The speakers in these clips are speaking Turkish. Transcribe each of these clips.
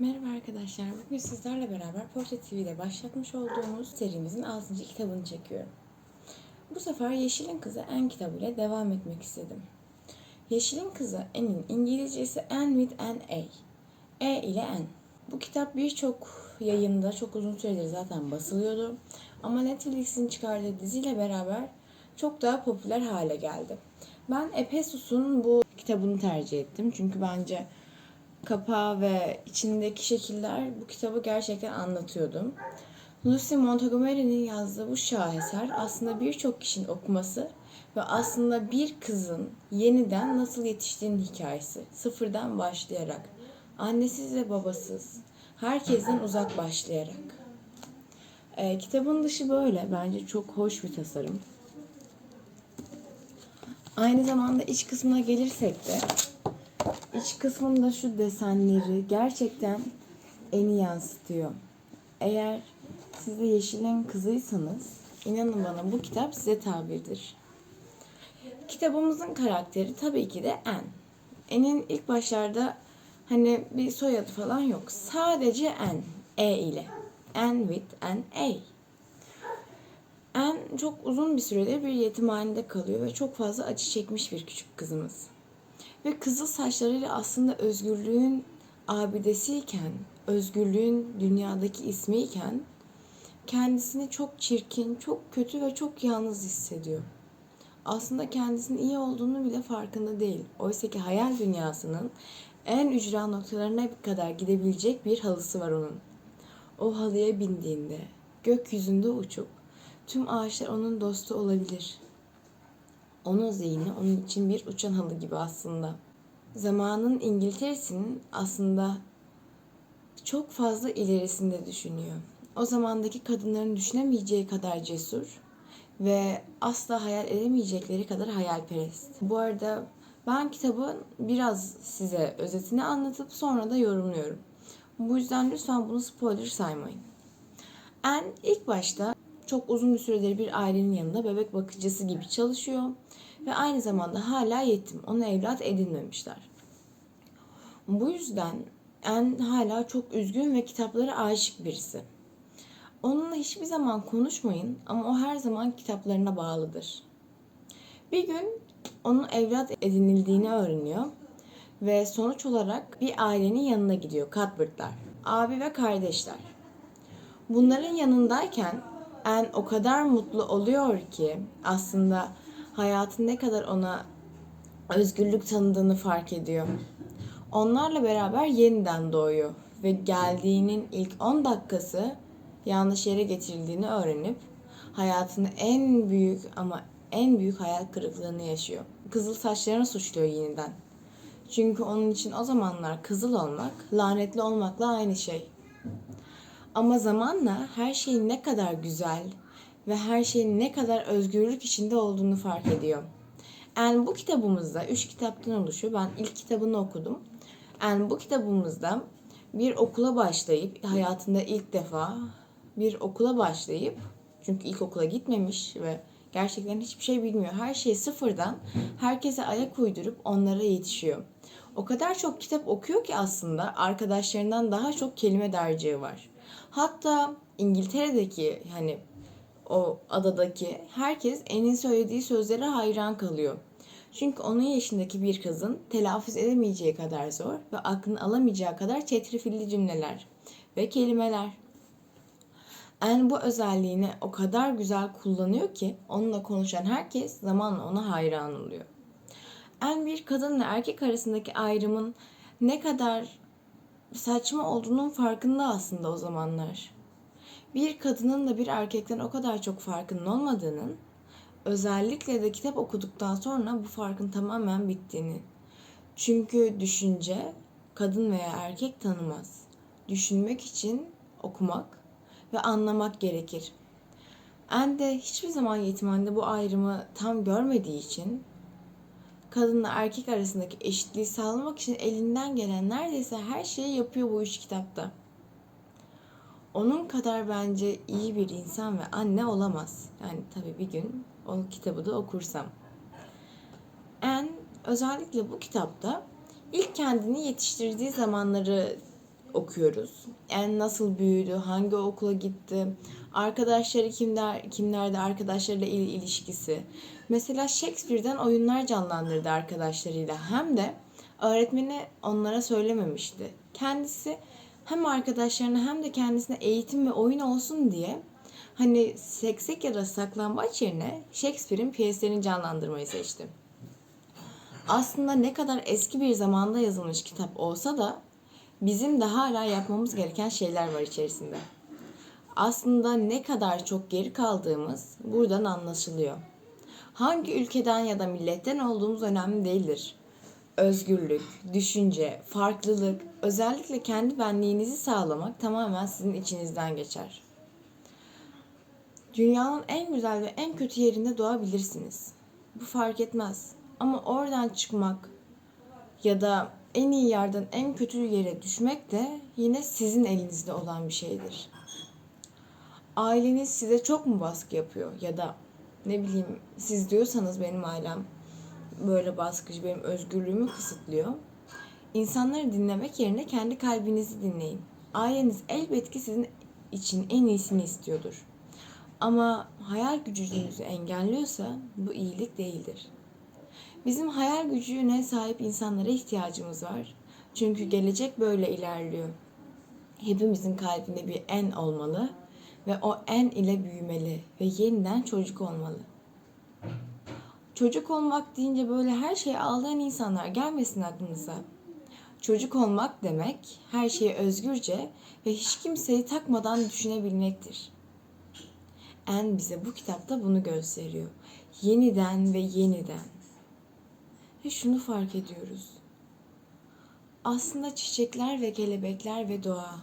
Merhaba arkadaşlar. Bugün sizlerle beraber Portre TV'de başlatmış olduğumuz serimizin 6. kitabını çekiyorum. Bu sefer Yeşil'in Kızı En kitabıyla devam etmek istedim. Yeşil'in Kızı En'in İngilizcesi En with an A. E ile En. Bu kitap birçok yayında çok uzun süredir zaten basılıyordu. Ama Netflix'in çıkardığı diziyle beraber çok daha popüler hale geldi. Ben Ephesus'un bu kitabını tercih ettim. Çünkü bence kapağı ve içindeki şekiller bu kitabı gerçekten anlatıyordu. Lucy Montgomery'nin yazdığı bu şaheser aslında birçok kişinin okuması ve aslında bir kızın yeniden nasıl yetiştiğinin hikayesi. Sıfırdan başlayarak, annesiz ve babasız, herkesten uzak başlayarak. Ee, kitabın dışı böyle. Bence çok hoş bir tasarım. Aynı zamanda iç kısmına gelirsek de İç kısmında şu desenleri gerçekten en iyi yansıtıyor. Eğer siz de Yeşil'in kızıysanız inanın bana bu kitap size tabirdir. Kitabımızın karakteri tabii ki de En. En'in ilk başlarda hani bir soyadı falan yok. Sadece En. E ile. En with an A. En çok uzun bir süredir bir yetimhanede kalıyor ve çok fazla acı çekmiş bir küçük kızımız. Ve kızıl saçlarıyla aslında özgürlüğün abidesiyken, özgürlüğün dünyadaki ismiyken kendisini çok çirkin, çok kötü ve çok yalnız hissediyor. Aslında kendisinin iyi olduğunu bile farkında değil. Oysa ki hayal dünyasının en ücra noktalarına kadar gidebilecek bir halısı var onun. O halıya bindiğinde gökyüzünde uçup tüm ağaçlar onun dostu olabilir.'' Onun zihni onun için bir uçan halı gibi aslında. Zamanın İngiltere'sinin aslında çok fazla ilerisinde düşünüyor. O zamandaki kadınların düşünemeyeceği kadar cesur ve asla hayal edemeyecekleri kadar hayalperest. Bu arada ben kitabın biraz size özetini anlatıp sonra da yorumluyorum. Bu yüzden lütfen bunu spoiler saymayın. En ilk başta çok uzun bir süredir bir ailenin yanında bebek bakıcısı gibi çalışıyor ve aynı zamanda hala yetim. Onu evlat edinmemişler. Bu yüzden en hala çok üzgün ve kitaplara aşık birisi. Onunla hiçbir zaman konuşmayın ama o her zaman kitaplarına bağlıdır. Bir gün onun evlat edinildiğini öğreniyor ve sonuç olarak bir ailenin yanına gidiyor Cuthbert'lar. Abi ve kardeşler. Bunların yanındayken En o kadar mutlu oluyor ki aslında hayatın ne kadar ona özgürlük tanıdığını fark ediyor. Onlarla beraber yeniden doğuyor ve geldiğinin ilk 10 dakikası yanlış yere getirildiğini öğrenip hayatının en büyük ama en büyük hayal kırıklığını yaşıyor. Kızıl saçlarını suçluyor yeniden. Çünkü onun için o zamanlar kızıl olmak lanetli olmakla aynı şey. Ama zamanla her şeyin ne kadar güzel ve her şeyin ne kadar özgürlük içinde olduğunu fark ediyor. Yani bu kitabımızda, üç kitaptan oluşuyor. Ben ilk kitabını okudum. Yani bu kitabımızda bir okula başlayıp, hayatında ilk defa bir okula başlayıp, çünkü ilk okula gitmemiş ve gerçekten hiçbir şey bilmiyor. Her şeyi sıfırdan herkese ayak uydurup onlara yetişiyor. O kadar çok kitap okuyor ki aslında arkadaşlarından daha çok kelime dağarcığı var. Hatta İngiltere'deki hani o adadaki herkes En'in söylediği sözlere hayran kalıyor. Çünkü onun yaşındaki bir kızın telaffuz edemeyeceği kadar zor ve aklını alamayacağı kadar çetrefilli cümleler ve kelimeler. En bu özelliğini o kadar güzel kullanıyor ki onunla konuşan herkes zamanla ona hayran oluyor. En bir kadınla erkek arasındaki ayrımın ne kadar saçma olduğunun farkında aslında o zamanlar. Bir kadının da bir erkekten o kadar çok farkının olmadığının, özellikle de kitap okuduktan sonra bu farkın tamamen bittiğini. Çünkü düşünce kadın veya erkek tanımaz. Düşünmek için okumak ve anlamak gerekir. En de hiçbir zaman yetimhanede bu ayrımı tam görmediği için kadınla erkek arasındaki eşitliği sağlamak için elinden gelen neredeyse her şeyi yapıyor bu üç kitapta. Onun kadar bence iyi bir insan ve anne olamaz. Yani tabii bir gün o kitabı da okursam. En özellikle bu kitapta ilk kendini yetiştirdiği zamanları okuyoruz. Yani nasıl büyüdü, hangi okula gitti, arkadaşları kimler, kimlerde arkadaşlarıyla il- ilişkisi. Mesela Shakespeare'den oyunlar canlandırdı arkadaşlarıyla. Hem de öğretmeni onlara söylememişti. Kendisi hem arkadaşlarına hem de kendisine eğitim ve oyun olsun diye hani seksek ya da saklambaç yerine Shakespeare'in piyeslerini canlandırmayı seçti. Aslında ne kadar eski bir zamanda yazılmış kitap olsa da bizim de hala yapmamız gereken şeyler var içerisinde. Aslında ne kadar çok geri kaldığımız buradan anlaşılıyor. Hangi ülkeden ya da milletten olduğumuz önemli değildir. Özgürlük, düşünce, farklılık, özellikle kendi benliğinizi sağlamak tamamen sizin içinizden geçer. Dünyanın en güzel ve en kötü yerinde doğabilirsiniz. Bu fark etmez. Ama oradan çıkmak ya da en iyi yerden en kötü yere düşmek de yine sizin elinizde olan bir şeydir. Aileniz size çok mu baskı yapıyor ya da ne bileyim siz diyorsanız benim ailem böyle baskıcı benim özgürlüğümü kısıtlıyor. İnsanları dinlemek yerine kendi kalbinizi dinleyin. Aileniz elbet ki sizin için en iyisini istiyordur. Ama hayal gücünüzü engelliyorsa bu iyilik değildir. Bizim hayal gücüne sahip insanlara ihtiyacımız var. Çünkü gelecek böyle ilerliyor. Hepimizin kalbinde bir en olmalı ve o en ile büyümeli ve yeniden çocuk olmalı. Çocuk olmak deyince böyle her şeyi ağlayan insanlar gelmesin aklınıza. Çocuk olmak demek her şeyi özgürce ve hiç kimseyi takmadan düşünebilmektir. En bize bu kitapta bunu gösteriyor. Yeniden ve yeniden. Ve şunu fark ediyoruz. Aslında çiçekler ve kelebekler ve doğa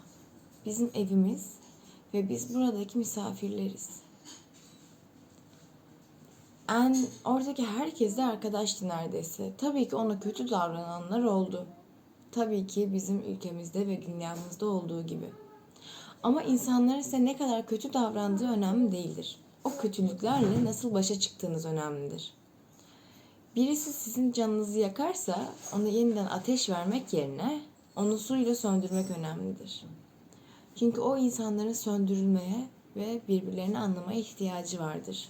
bizim evimiz ve biz buradaki misafirleriz. En oradaki herkes de arkadaştı neredeyse. Tabii ki ona kötü davrananlar oldu. Tabii ki bizim ülkemizde ve dünyamızda olduğu gibi. Ama insanların size ne kadar kötü davrandığı önemli değildir. O kötülüklerle nasıl başa çıktığınız önemlidir. Birisi sizin canınızı yakarsa ona yeniden ateş vermek yerine onu suyla söndürmek önemlidir. Çünkü o insanların söndürülmeye ve birbirlerini anlamaya ihtiyacı vardır.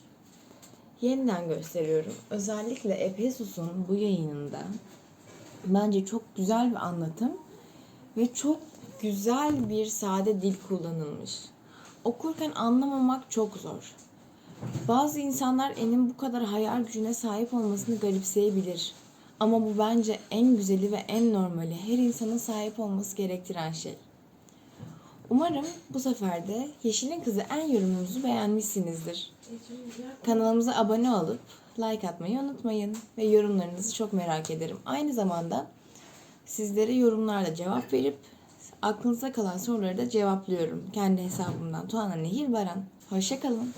Yeniden gösteriyorum. Özellikle Efesus'un bu yayınında bence çok güzel bir anlatım ve çok güzel bir sade dil kullanılmış. Okurken anlamamak çok zor. Bazı insanlar enin bu kadar hayal gücüne sahip olmasını garipseyebilir. Ama bu bence en güzeli ve en normali. Her insanın sahip olması gerektiren şey. Umarım bu sefer de Yeşil'in Kızı en yorumumuzu beğenmişsinizdir. Kanalımıza abone olup like atmayı unutmayın. Ve yorumlarınızı çok merak ederim. Aynı zamanda sizlere yorumlarda cevap verip aklınıza kalan soruları da cevaplıyorum. Kendi hesabımdan Tuana Nehir Baran. Hoşçakalın.